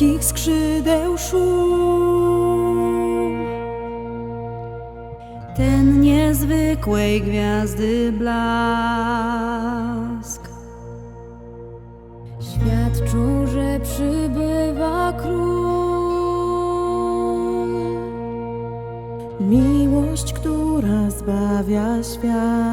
ludzkich skrzydeł szum. Ten niezwykłej gwiazdy blask. Świat że przybywa król. Miłość, która zbawia świat.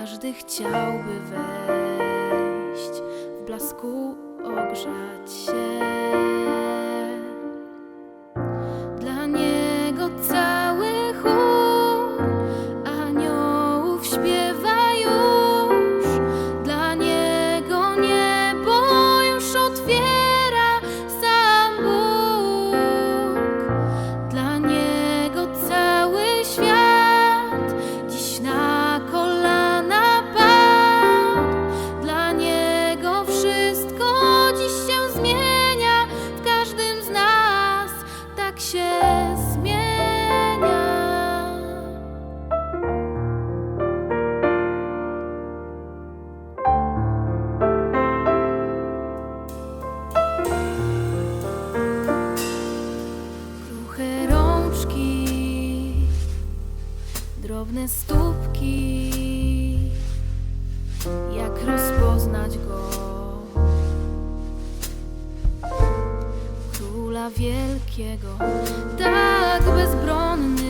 Każdy chciałby wejść w blasku ogrzać się. drobne stópki. Jak rozpoznać go? Króla wielkiego, tak bezbronny.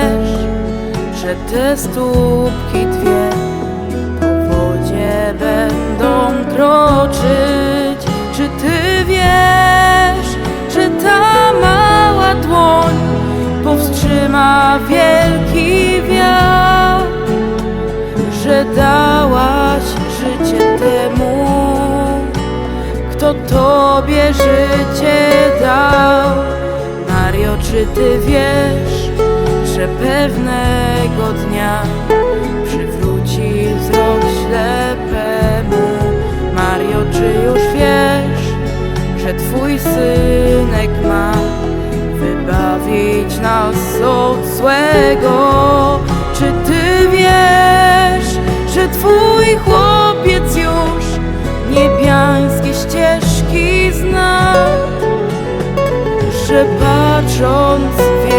wiesz, że te stópki dwie po wodzie będą kroczyć? Czy ty wiesz, że ta mała dłoń powstrzyma wielki wiatr, że dałaś życie temu, kto tobie życie dał? Mario, czy ty wiesz? że pewnego dnia przywróci wzrok ślepemu. Mario, czy już wiesz, że twój synek ma wybawić nas od złego? Czy ty wiesz, że twój chłopiec już niebiańskie ścieżki zna? Że patrząc w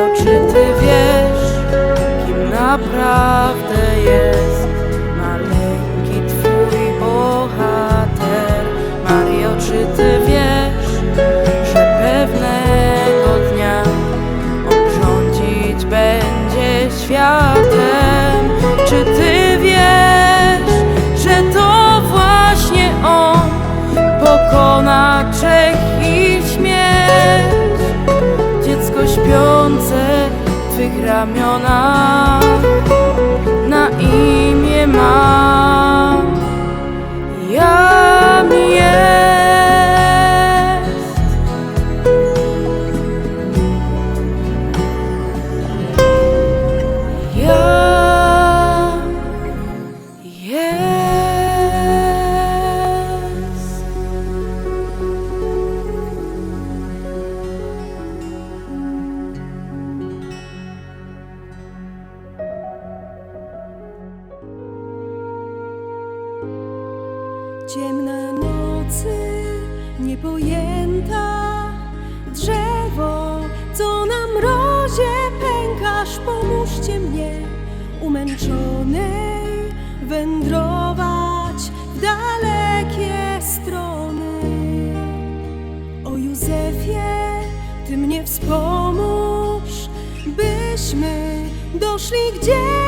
to czy ty wiesz, kim naprawdę jest? 라면 아. Szli gdzieś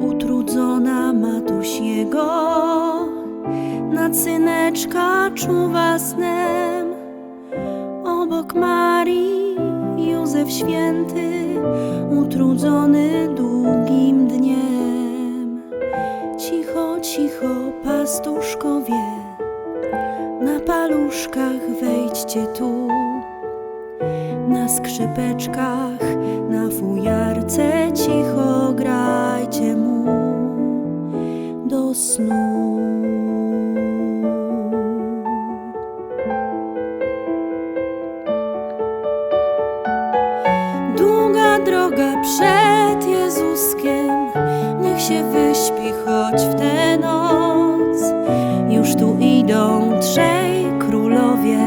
Utrudzona matuś jego na syneczka czuwa snem. Obok Marii Józef święty, utrudzony długim dniem. Cicho, cicho, pastuszkowie, na paluszkach wejdźcie tu. Na skrzypeczkach, na fujarce cicho grajcie mu do snu. Długa droga przed Jezuskiem, niech się wyśpi choć w tę noc. Już tu idą trzej królowie,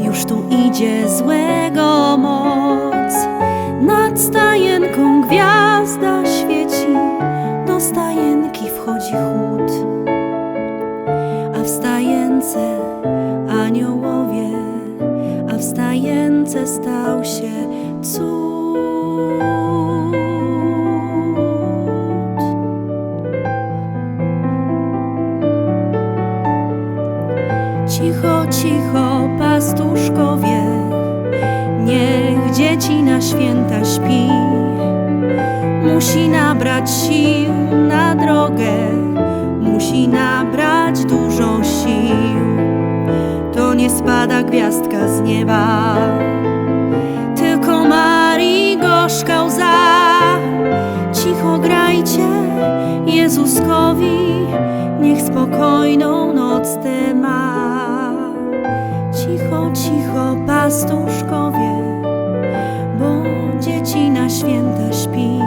już tu idzie złego moc. Nad stajenką gwiazda świeci, do stajenki wchodzi chłód. A w stajence aniołowie, a w stajence stał się cud. Święta śpi. Musi nabrać sił na drogę, musi nabrać dużo sił. To nie spada gwiazdka z nieba, tylko Marii gorzka łza. Cicho grajcie Jezuskowi, niech spokojną noc tę ma. Cicho, cicho, pastuszkowie, dzieci na święta śpi.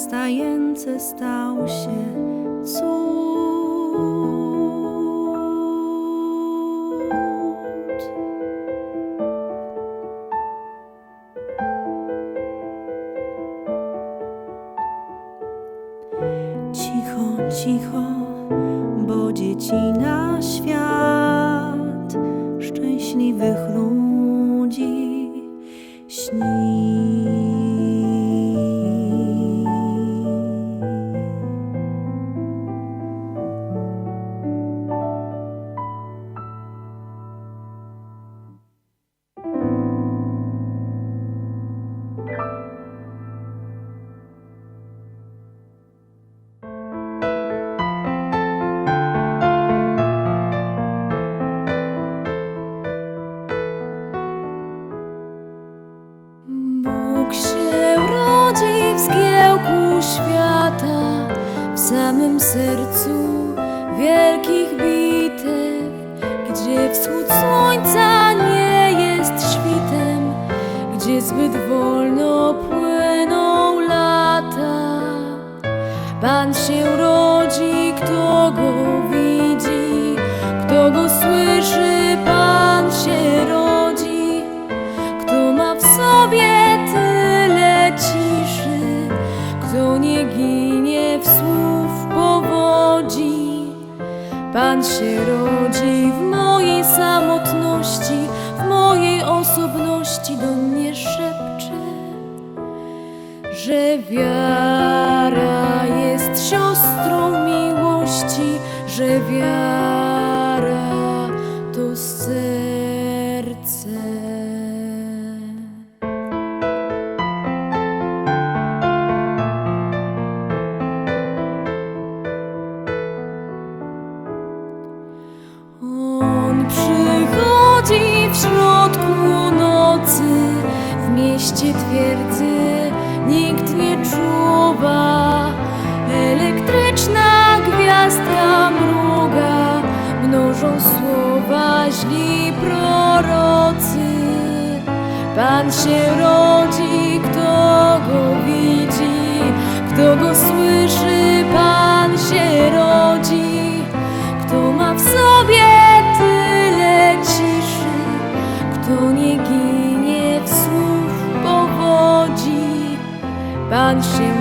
A w stajence stał się cud. Samym sercu wielkich bitew, gdzie wschód słońca nie jest świtem, gdzie zbyt wolno płyną lata. Pan się rodzi, że on she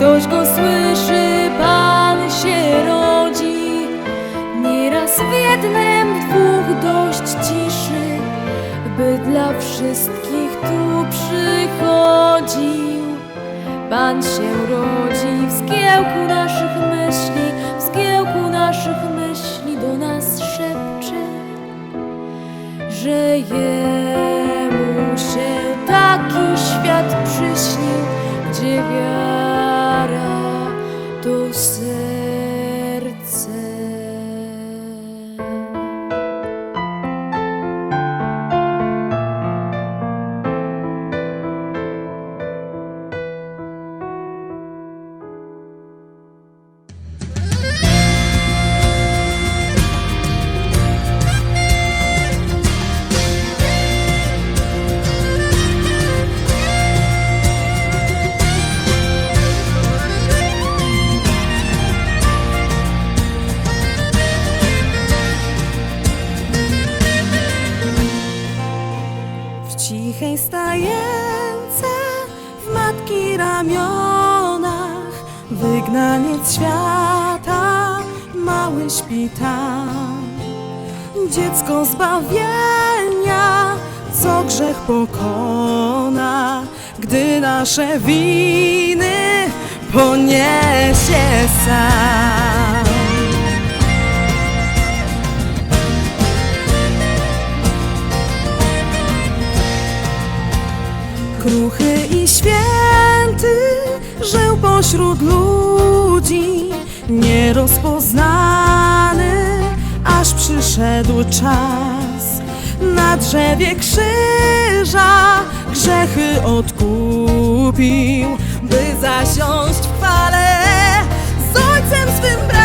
Ktoś go słyszy, Pan się rodzi. Nieraz w jednym, dwóch dość ciszy By dla wszystkich tu przychodził Pan się rodzi w zgiełku naszych myśli W zgiełku naszych myśli do nas szepcze Że Jemu się taki świat przyśni. śpi tam. Dziecko zbawienia, co grzech pokona, gdy nasze winy poniesie sam. Kruchy i święty żył pośród ludzi, nie rozpoznany nadszedł czas. Na drzewie krzyża grzechy odkupił By zasiąść w chwale z Ojcem swym bratem